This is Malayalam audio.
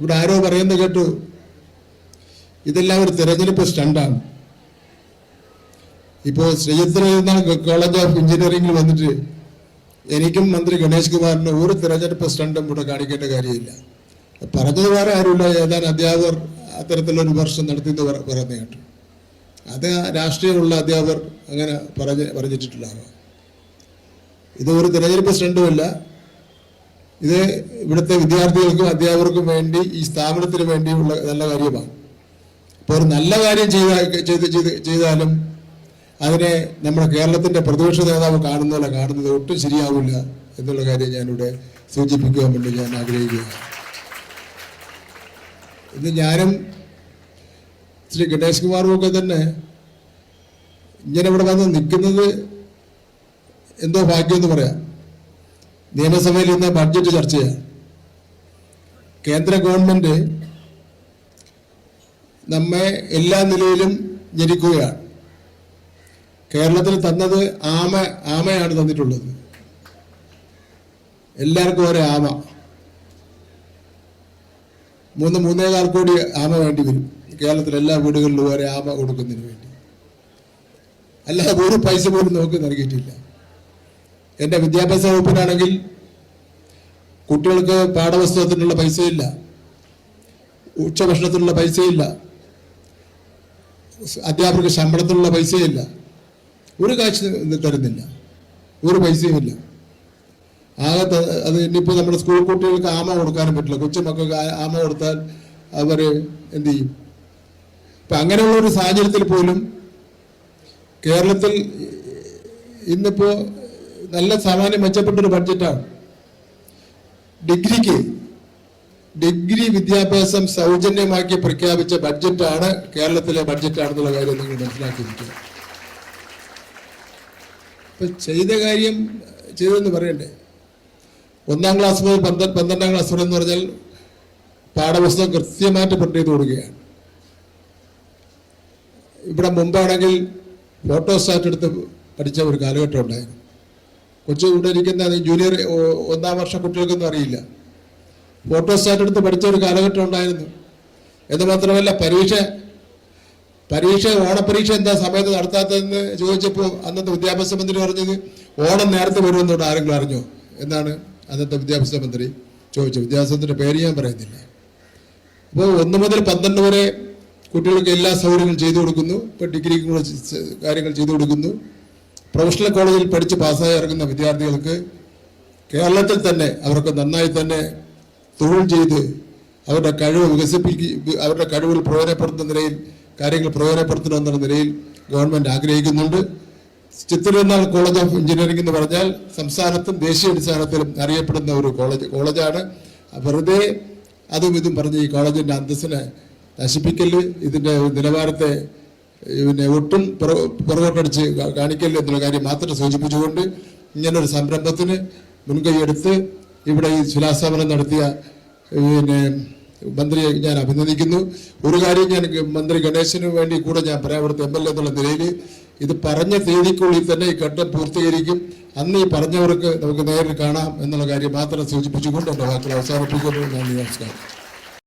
ഇവിടെ ആരോ പറയുന്നത് കേട്ടു. ഇതെല്ലാം ഒരു തെരഞ്ഞെടുപ്പ് സ്റ്റണ്ടാണ്. ഇപ്പോൾ ശ്രീചിത്ര എന്ന കോളേജ് ഓഫ് എഞ്ചിനീയറിംഗിൽ വന്നിട്ട് എനിക്കും മന്ത്രി ഗണേഷ് കുമാറിന് ഒരു തിരഞ്ഞെടുപ്പ് സ്റ്റണ്ടും ഇവിടെ കാണിക്കേണ്ട കാര്യമില്ല. പറഞ്ഞത് വേറെ ആരുമില്ല. ഏതാനും അധ്യാപകർ അത്തരത്തിലൊരു വർഷം നടത്തി എന്ന് പറയുന്നത് കേട്ടു. അത് രാഷ്ട്രീയമുള്ള അധ്യാപകർ അങ്ങനെ പറഞ്ഞ് പറഞ്ഞിട്ടുണ്ടാകാം ഇത് ഒരു തിരഞ്ഞെടുപ്പ് സ്റ്റണ്ടുമല്ല. ഇത് ഇവിടുത്തെ വിദ്യാർത്ഥികൾക്കും അധ്യാപകർക്കും വേണ്ടി ഈ സ്ഥാപനത്തിന് വേണ്ടിയുള്ള നല്ല കാര്യമാണ്. അപ്പോൾ ഒരു നല്ല കാര്യം ചെയ്ത ചെയ്ത് ചെയ്ത് ചെയ്താലും അതിനെ നമ്മുടെ കേരളത്തിന്റെ പ്രതിപക്ഷ നേതാവ് കാണുന്നതല്ല കാണുന്നത് ഒട്ടും ശരിയാവില്ല എന്നുള്ള കാര്യം ഞാനിവിടെ സൂചിപ്പിക്കുവാൻ വേണ്ടി ഞാൻ ആഗ്രഹിക്കുകയാണ്. ഇന്ന് ഞാനും ശ്രീ ഗണേഷ് കുമാറും ഒക്കെ തന്നെ ഇങ്ങനെ ഇവിടെ വന്ന് നിൽക്കുന്നത് എന്തോ ഭാഗ്യം എന്ന് പറയാം. നിയമസഭയിൽ ഇന്ന് ബഡ്ജറ്റ് ചർച്ചയാണ് കേന്ദ്ര ഗവൺമെന്റ് നമ്മെ എല്ലാ നിലയിലും ഞെരിക്കുകയാണ്. കേരളത്തിൽ തന്നത് ആമ ആമയാണ് തന്നിട്ടുള്ളത്. എല്ലാവർക്കും ഒരേ ആമ. മൂന്ന് മൂന്നേകാൽ കോടി ആമ വേണ്ടി വരും. കേരളത്തിലെ എല്ലാ വീടുകളിലും ഒരേ ആമ കൊടുക്കുന്നതിന് വേണ്ടി. അല്ലാതെ ഒരു പൈസ പോലും നോക്കി നൽകിയിട്ടില്ല. എന്റെ വിദ്യാഭ്യാസ വകുപ്പിനാണെങ്കിൽ കുട്ടികൾക്ക് പാഠപുസ്തകത്തിനുള്ള പൈസയില്ല ഉച്ചഭക്ഷണത്തിനുള്ള പൈസയില്ല അധ്യാപകർക്ക് ശമ്പളത്തിനുള്ള പൈസയില്ല. ഒരു കാശ് തരുന്നില്ല ഒരു പൈസയുമില്ല ആകെ അത് ഇനിയിപ്പോൾ നമ്മുടെ സ്കൂൾ കുട്ടികൾക്ക് ആമ കൊടുക്കാനും പറ്റില്ല. കൊച്ചുമക്കൾക്ക് ആമ കൊടുത്താൽ അവർ എന്ത് ചെയ്യും? ഇപ്പം അങ്ങനെയുള്ള ഒരു സാഹചര്യത്തിൽ പോലും കേരളത്തിൽ ഇന്നിപ്പോൾ നല്ല സാമാന്യം മെച്ചപ്പെട്ടൊരു ബഡ്ജറ്റാണ് ഡിഗ്രിക്ക് ഡിഗ്രി വിദ്യാഭ്യാസം സൗജന്യമാക്കി പ്രഖ്യാപിച്ച ബഡ്ജറ്റാണ് കേരളത്തിലെ ബഡ്ജറ്റാണെന്നുള്ള കാര്യം നിങ്ങൾ മനസ്സിലാക്കിയിരിക്കുക. ഇപ്പൊ ചെയ്ത കാര്യം ചെയ്തെന്ന് പറയണ്ടേ? ഒന്നാം ക്ലാസ് മുതൽ പന്ത്ര- പന്ത്രണ്ടാം ക്ലാസ് വരെ എന്ന് പറഞ്ഞാൽ പാഠപുസ്തകം കൃത്യമായിട്ട് പ്രിന്റ് ചെയ്ത് കൊടുക്കുകയാണ്. ഇവിടെ മുമ്പാണെങ്കിൽ ഫോട്ടോസ്റ്റാറ്റ് എടുത്ത് പഠിച്ച ഒരു കാലഘട്ടം ഉണ്ടായിരുന്നു. കൊച്ചു ഇവിടെ ഇരിക്കുന്ന ജൂനിയർ ഒന്നാം വർഷ കുട്ടികൾക്കൊന്നും അറിയില്ല. ഫോട്ടോസ്റ്റാറ്റ് എടുത്ത് പഠിച്ച ഒരു കാലഘട്ടം ഉണ്ടായിരുന്നു. എന്ന് മാത്രമല്ല പരീക്ഷ പരീക്ഷ ഓണപരീക്ഷ എന്താ സമയത്ത് നടത്താത്തതെന്ന് ചോദിച്ചപ്പോൾ അന്നത്തെ വിദ്യാഭ്യാസ മന്ത്രി പറഞ്ഞത് ഓണം നേരത്തെ വരുമെന്നോട് ആരെങ്കിലും അറിഞ്ഞോ? എന്നാണ് അന്നത്തെ വിദ്യാഭ്യാസ മന്ത്രി ചോദിച്ചത്. വിദ്യാഭ്യാസ മന്ത്രിയുടെ പേര് ഞാൻ പറയുന്നില്ല. അപ്പോൾ ഒന്ന് മുതൽ പന്ത്രണ്ട് വരെ കുട്ടികൾക്ക് എല്ലാ സൗകര്യങ്ങളും ചെയ്തു കൊടുക്കുന്നു. ഇപ്പോൾ ഡിഗ്രിക്കും കാര്യങ്ങൾ ചെയ്തു കൊടുക്കുന്നു. പ്രൊഫഷണൽ കോളേജിൽ പഠിച്ച് പാസ്സായി ഇറങ്ങുന്ന വിദ്യാർത്ഥികൾക്ക് കേരളത്തിൽ തന്നെ അവർക്ക് നന്നായി തന്നെ തൊഴിൽ ചെയ്ത് അവരുടെ കഴിവ് വികസിപ്പിക്കുക അവരുടെ കഴിവുകൾ പ്രയോജനപ്പെടുത്തുന്ന നിലയിൽ കാര്യങ്ങൾ പ്രയോജനപ്പെടുത്തണമെന്നുള്ള നിലയിൽ ഗവൺമെന്റ് ആഗ്രഹിക്കുന്നുണ്ട്. ചിത്തിരുന്നാൾ കോളേജ് ഓഫ് എഞ്ചിനീയറിംഗ് എന്ന് പറഞ്ഞാൽ സംസ്ഥാനത്തും ദേശീയ അടിസ്ഥാനത്തിലും അറിയപ്പെടുന്ന ഒരു കോളേജ് കോളേജാണ്. വെറുതെ അതും ഇതും പറഞ്ഞ് ഈ കോളേജിന്റെ അന്തസ്സിനെ നശിപ്പിക്കൽ ഇതിന്റെ നിലവാരത്തെ പിന്നെ ഒട്ടും പുറ- പുറകോട്ടടിച്ച് കാണിക്കല്ല എന്നുള്ള കാര്യം മാത്രം സൂചിപ്പിച്ചുകൊണ്ട് ഇങ്ങനൊരു സംരംഭത്തിന് മുൻകൈയെടുത്ത് ഇവിടെ ഈ ശിലാസ്ഥാപനം നടത്തിയ പിന്നെ മന്ത്രിയെ ഞാൻ അഭിനന്ദിക്കുന്നു. ഒരു കാര്യം ഞാൻ മന്ത്രി ഗണേശന് വേണ്ടി കൂടെ ഞാൻ പറയാം എം എൽ എ എന്നുള്ള നിലയിൽ ഇത് പറഞ്ഞ തീയതിക്കുള്ളിൽ തന്നെ ഈ ഘട്ടം പൂർത്തീകരിക്കും. അന്ന് ഈ പറഞ്ഞവർക്ക് നമുക്ക് നേരിൽ കാണാം എന്നുള്ള കാര്യം മാത്രം സൂചിപ്പിച്ചുകൊണ്ട് എന്റെ വാക്കുകൾ അവസാനിപ്പിക്കുന്നു. നന്ദി നമസ്കാരം.